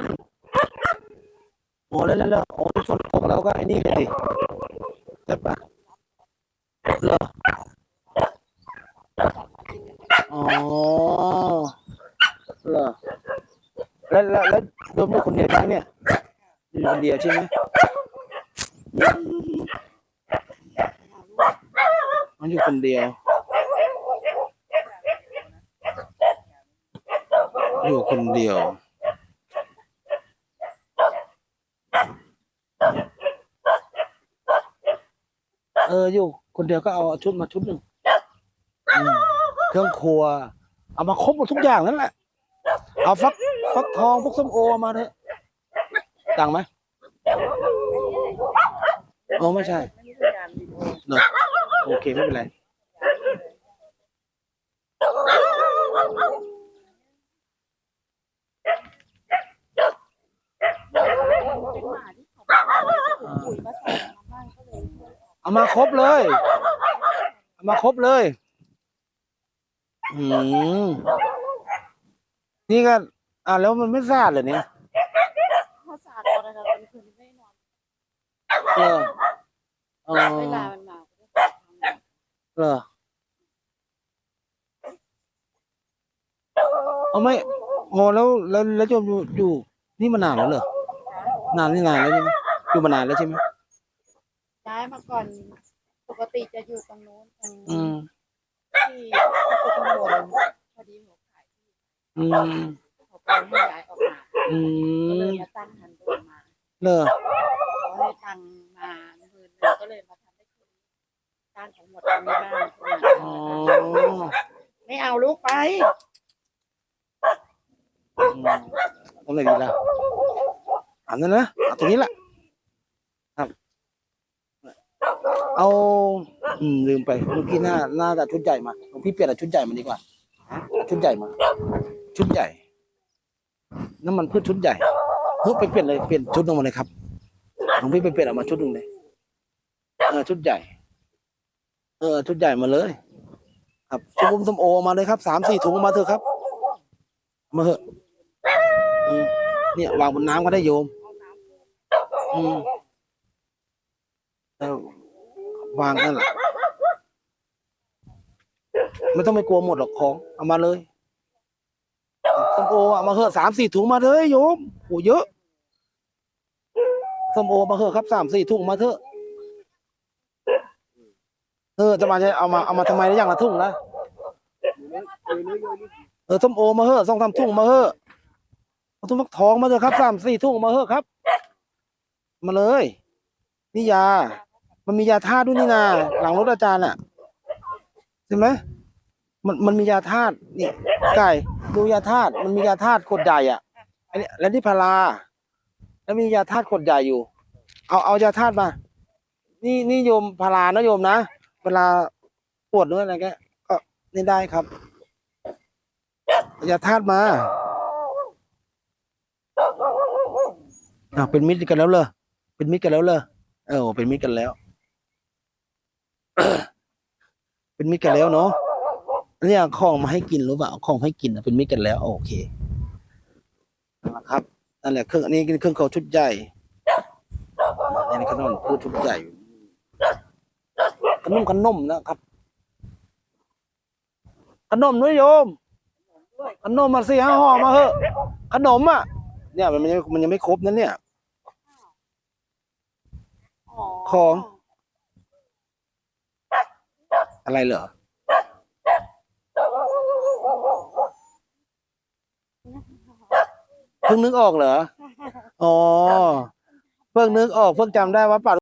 นโอ้แล้วแล้วแล้วโอ้ฝนตกแล้วก็ไอ้นี่เลยดิใช่ปะเหรออ๋อเหรอแล้วแล้วแล้วโดนเป็นคนเดียวใช่ไหมเนี่ยอยู่คนเดียวใช่ไหมมันอยู่คนเดียว อยู่คนเดียว เอออยู่ คนเดียวก็เอาชุดมาชุดหนึ่งอืมเครื่องครัว เอามาครบหมดทุกอย่างนั่นแหละ เอาฟักฟักทองพวกส้มโอเอามาเถอะต่างไหมโอ้ไม่ใช่เนอะโอเคไม่เป็นไร เอามาครบเลย เอามาครบเลย อืมนี่ก็อ่าแล้วมันไม่สะอาดเหรอเนี่ยถ้าสะอาดก็นะคะเป็นคืนไม่นอนเออเออเวลามันมาก็จะทำเหรอเอาไม่โอ้แล้วแล้วแล้วโยมอยู่อยู่นี่มานานแล้วเหรอนานนี่นานแล้วใช่ไหมอยู่มานานแล้วใช่ไหมย้ายมาก่อน ปกติจะอยู่ตรงนู้นตรงอืมที่ที่ตำบลพอดีหัวขายที่อืมเขาไปให้ย้ายออกมาอืก็เลยมมาตั้งหันโดนมาเหรอเขาให้ตังค์มาหมื่นหนึ่งก็เลยมาทำให้คุณตั้งของหมดตรงนี้บ้างอ๋อไม่เอาลูกไปอืมตรงไหนดีล่ะอันนั้นนะเอาตรงนี้แหละ ครับ เอาอืมลืมไปเมื่อกี้หน้าหน้าจะชุดใหญ่มาหลวงพี่เปลี่ยนเอาชุดใหญ่มาดีกว่า ชุดใหญ่มา ชุดใหญ่ น้ำมันพืชชุดใหญ่เฮ้ยไปเปลี่ยนเลยเปลี่ยนชุดลงมาเลยครับหลวงพี่ไปเปลี่ยนออกมาชุดหนึ่งเลยเออชุดใหญ่ เออ ชุดใหญ่มาเลย ครับชุดบุ้มส้มโอมาเลยครับสามสี่ถุงมาเถอะครับ มาเถอะเนี่ยวางบนน้ำก็ได้โยม อืมแล้ วางนั่นแหละไม่ต้องไปกลัวหมดหรอกของ เอามาเลยส้มโอเอามาเถอะสามสี่ถุงมาเลยโยมโอ้เยอะส้มโอมาเถอะครับสามสี่ถุงมาเถอะเออจะมาจะเอามาเอามาทำไมได้อย่างละถุงละเออส้มโอมาเถอะสองสามถุงมาเถอะเอาถุงฟักทองมาเถอะครับสามสี่ถุงมาเถอะครับ มาเลย นี่ยา มันมียาธาตุด้วยนี่นาหลังรถอาจารย์อะใช่ไหมมันมันมียาธาตุนี่ไก่ดูยาธาตุมันมียาธาตุขวดใหญ่อะอันนี้แล้วนี่พาราแล้วมียาธาตุขวดใหญ่อยู่ เอาเอายาธาตุมา นี่นี่โยมพารานะโยมนะเวลาปวดหรืออะไรแกก็นี่ได้ครับเอายาธาตุมาอ่าเป็นมิตรกันแล้วเลยเป็นมิตรกันแล้วเลยเออเป็นมิตรกันแล้ว เป็นมิตรกันแล้วเนาะเนี่ยของมาให้กินรู้เปล่าของให้กินนะเป็นมิตรกันแล้ว โอเคนะครับนั่นแหละเครื่องอันนี้เครื่องเขาชุดใหญ่อันนี้ขนมพืชชุดใหญ่ขนมขนมนะครับ ขนมด้วยโยม ขนมมาสี่ห้าห่อมาเหอะ ขนมอะ เนี่ยมันยังมันยังไม่ครบนั่นเนี่ย ของ อะไรเหรอเพิ่งนึกออกเหรอ อ๋อ เพิ่งนึกออก เพิ่งจำได้ว่าป่า